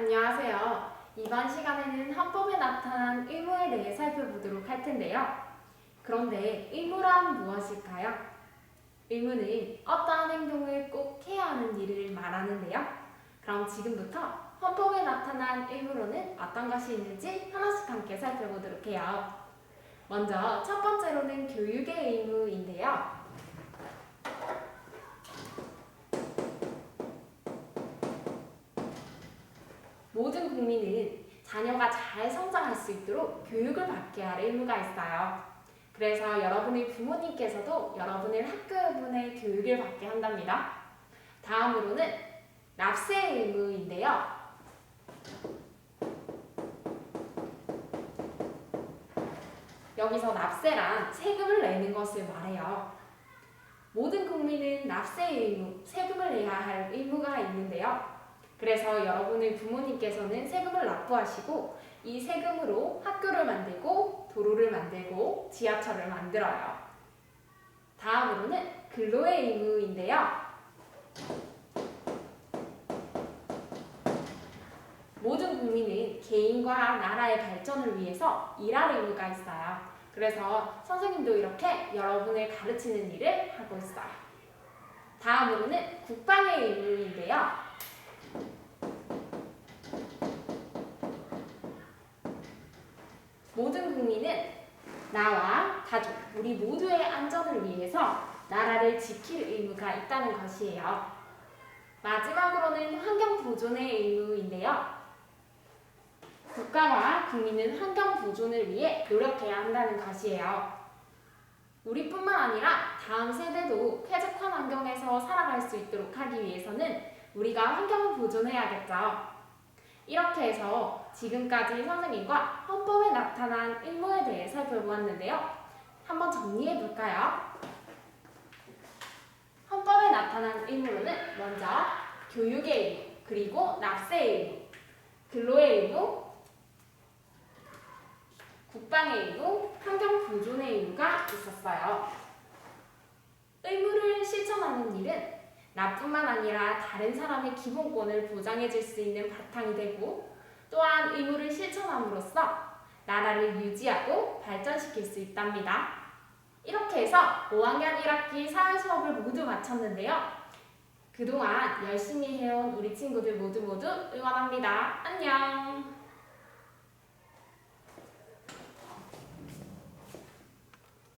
안녕하세요. 이번 시간에는 헌법에 나타난 의무에 대해 살펴보도록 할 텐데요. 그런데 의무란 무엇일까요? 의무는 어떠한 행동을 꼭 해야 하는 일을 말하는데요. 그럼 지금부터 헌법에 나타난 의무로는 어떤 것이 있는지 하나씩 함께 살펴보도록 해요. 먼저 첫 번째로는 교육의 의무인데요. 모든 국민은 자녀가 잘 성장할 수 있도록 교육을 받게 할 의무가 있어요. 그래서 여러분의 부모님께서도 여러분의 학교분의 교육을 받게 한답니다. 다음으로는 납세 의무인데요. 여기서 납세란 세금을 내는 것을 말해요. 모든 국민은 납세 의무, 세금을 내야 할 의무가 있는데요. 그래서 여러분의 부모님께서는 세금을 납부하시고 이 세금으로 학교를 만들고 도로를 만들고 지하철을 만들어요. 다음으로는 근로의 의무인데요. 모든 국민은 개인과 나라의 발전을 위해서 일할 의무가 있어요. 그래서 선생님도 이렇게 여러분을 가르치는 일을 하고 있어요. 다음으로는 국방의 의무인데요. 모든 국민은 나와 가족, 우리 모두의 안전을 위해서 나라를 지킬 의무가 있다는 것이에요. 마지막으로는 환경 보존의 의무인데요. 국가와 국민은 환경 보존을 위해 노력해야 한다는 것이에요. 우리뿐만 아니라 다음 세대도 쾌적한 환경에서 살아갈 수 있도록 하기 위해서는 우리가 환경을 보존해야겠죠. 이렇게 해서 지금까지 선생님과 헌법에 나타난 의무에 대해 살펴보았는데요. 한번 정리해 볼까요? 헌법에 나타난 의무로는 먼저 교육의 의무, 그리고 납세의 의무, 근로의 의무, 국방의 의무, 환경 보존의 의무가 있었어요. 의무를 실천하는 일은 나뿐만 아니라 다른 사람의 기본권을 보장해 줄 수 있는 바탕이 되고 또한 의무를 실천함으로써 나라를 유지하고 발전시킬 수 있답니다. 이렇게 해서 5학년 1학기 사회 수업을 모두 마쳤는데요. 그동안 열심히 해온 우리 친구들 모두 모두 응원합니다. 안녕!